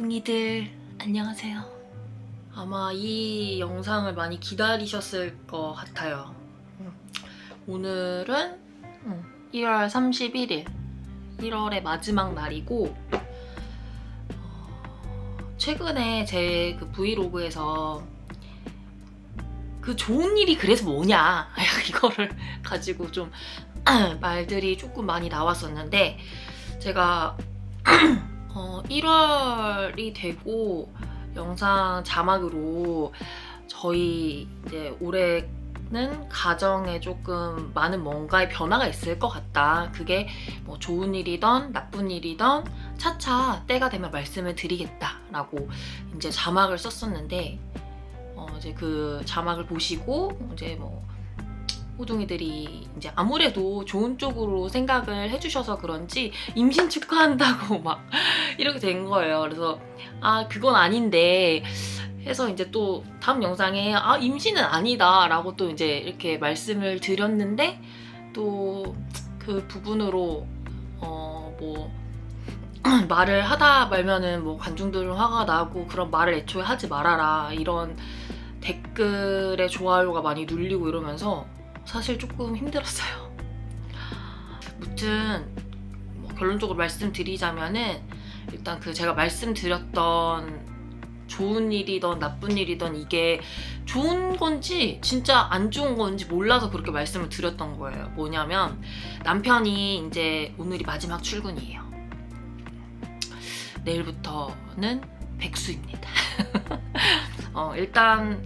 뚱이들 안녕하세요. 아마 이 영상을 많이 기다리셨을 것 같아요. 음, 오늘은 음, 1월 31일, 1월의 마지막 날이고 어, 최근에 제 그 브이로그에서 그 좋은 일이 그래서 뭐냐 이거를 가지고 좀 말들이 조금 많이 나왔었는데 제가 어, 1월이 되고 영상 자막으로 저희 이제 올해는 가정에 조금 많은 뭔가의 변화가 있을 것 같다. 그게 뭐 좋은 일이던 나쁜 일이던 차차 때가 되면 말씀을 드리겠다라고 이제 자막을 썼었는데 어, 이제 그 자막을 보시고 이제 뭐 호둥이들이 이제 아무래도 좋은 쪽으로 생각을 해주셔서 그런지 임신 축하한다고 막 이렇게 된 거예요. 그래서 아 그건 아닌데 해서 이제 또 다음 영상에 아 임신은 아니다 라고 또 이제 이렇게 말씀을 드렸는데 또 그 부분으로 어뭐 말을 하다 말면은 뭐 관중들은 화가 나고 그런 말을 애초에 하지 말아라 이런 댓글에 좋아요가 많이 눌리고 이러면서 사실 조금 힘들었어요. 무튼 뭐 결론적으로 말씀드리자면은 일단 그 제가 말씀드렸던 좋은 일이던 나쁜 일이던 이게 좋은 건지 진짜 안 좋은 건지 몰라서 그렇게 말씀을 드렸던 거예요. 뭐냐면 남편이 이제 오늘이 마지막 출근이에요. 내일부터는 백수입니다. 어, 일단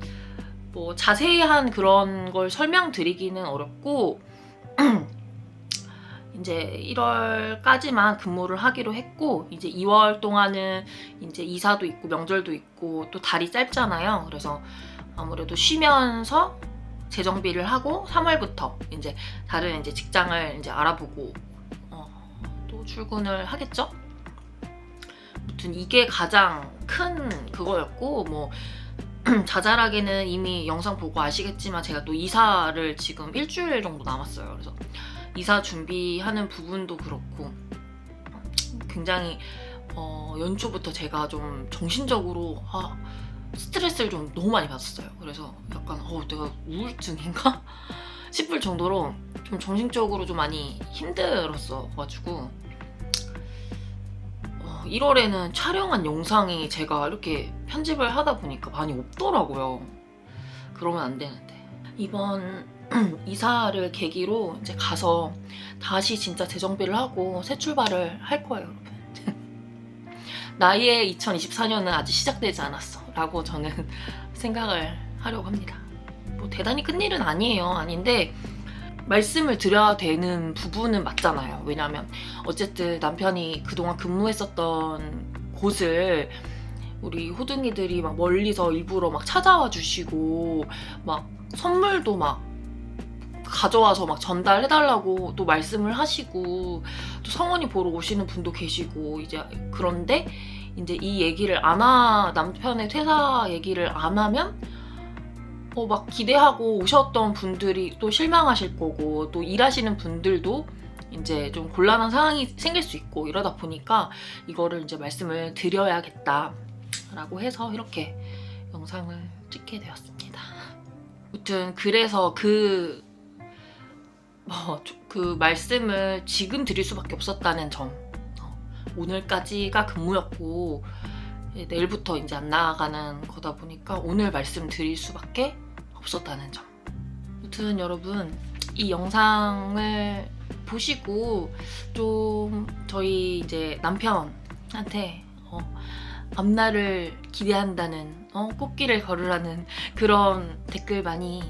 뭐 자세한 그런 걸 설명드리기는 어렵고 이제 1월까지만 근무를 하기로 했고 이제 2월 동안은 이제 이사도 있고 명절도 있고 또 달이 짧잖아요. 그래서 아무래도 쉬면서 재정비를 하고 3월부터 이제 다른 이제 직장을 이제 알아보고 어, 또 출근을 하겠죠. 아무튼 이게 가장 큰 그거였고 뭐 자잘하게는 이미 영상 보고 아시겠지만 제가 또 이사를 지금 일주일 정도 남았어요. 그래서 이사 준비하는 부분도 그렇고 굉장히 어, 연초부터 제가 좀 정신적으로 아, 스트레스를 좀 너무 많이 받았어요. 그래서 약간 어, 내가 우울증인가 싶을 정도로 좀 정신적으로 좀 많이 힘들었어가지고 1월에는 촬영한 영상이 제가 이렇게 편집을 하다 보니까 많이 없더라고요. 그러면 안 되는데. 이번 이사를 계기로 이제 가서 다시 진짜 재정비를 하고 새 출발을 할 거예요, 여러분. 나의 2024년은 아직 시작되지 않았어. 라고 저는 생각을 하려고 합니다. 뭐 대단히 큰 일은 아니에요. 아닌데, 말씀을 드려야 되는 부분은 맞잖아요. 왜냐하면 어쨌든 남편이 그동안 근무했었던 곳을 우리 호둥이들이 막 멀리서 일부러 막 찾아와 주시고 막 선물도 막 가져와서 막 전달해달라고 또 말씀을 하시고 또 성원이 보러 오시는 분도 계시고 이제 그런데 이제 이 얘기를 안 하, 남편의 퇴사 얘기를 안 하면 어, 막 기대하고 오셨던 분들이 또 실망하실 거고 또 일하시는 분들도 이제 좀 곤란한 상황이 생길 수 있고 이러다 보니까 이거를 이제 말씀을 드려야겠다라고 해서 이렇게 영상을 찍게 되었습니다. 아무튼 그래서 그, 뭐, 그 말씀을 지금 드릴 수밖에 없었다는 점. 어, 오늘까지가 근무였고 예, 내일부터 이제 안 나가는 거다 보니까 오늘 말씀드릴 수밖에 없었다는 점. 아무튼 여러분 이 영상을 보시고 좀 저희 이제 남편한테 어, 앞날을 기대한다는 어, 꽃길을 걸으라는 그런 댓글 많이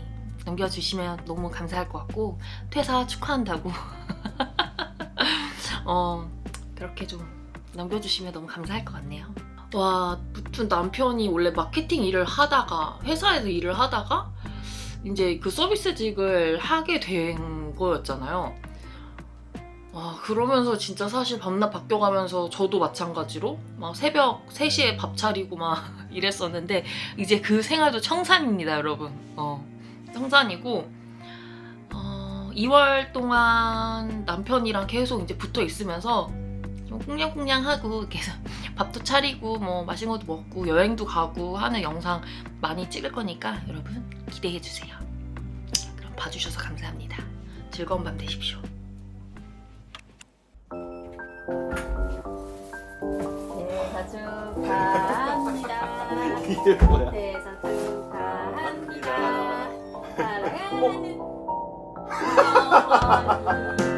남겨주시면 너무 감사할 것 같고 퇴사 축하한다고 어, 그렇게 좀 남겨주시면 너무 감사할 것 같네요. 와, 무튼 남편이 원래 마케팅 일을 하다가 회사에서 일을 하다가 이제 그 서비스직을 하게 된 거였잖아요. 와, 그러면서 진짜 사실 밤낮 바뀌어가면서 저도 마찬가지로 막 새벽 3시에 밥 차리고 막 이랬었는데 이제 그 생활도 청산입니다, 여러분. 어, 청산이고 어, 2월 동안 남편이랑 계속 이제 붙어 있으면서 좀 꽁냥꽁냥하고 이렇게 해서 밥도 차리고 뭐 맛있는 것도 먹고 여행도 가고 하는 영상 많이 찍을 거니까 여러분 기대해 주세요. 그럼 봐주셔서 감사합니다. 즐거운 밤 되십시오. 대사 축하합니다. 이게 뭐야? 대사 축하합니다. 사랑하는 어머니.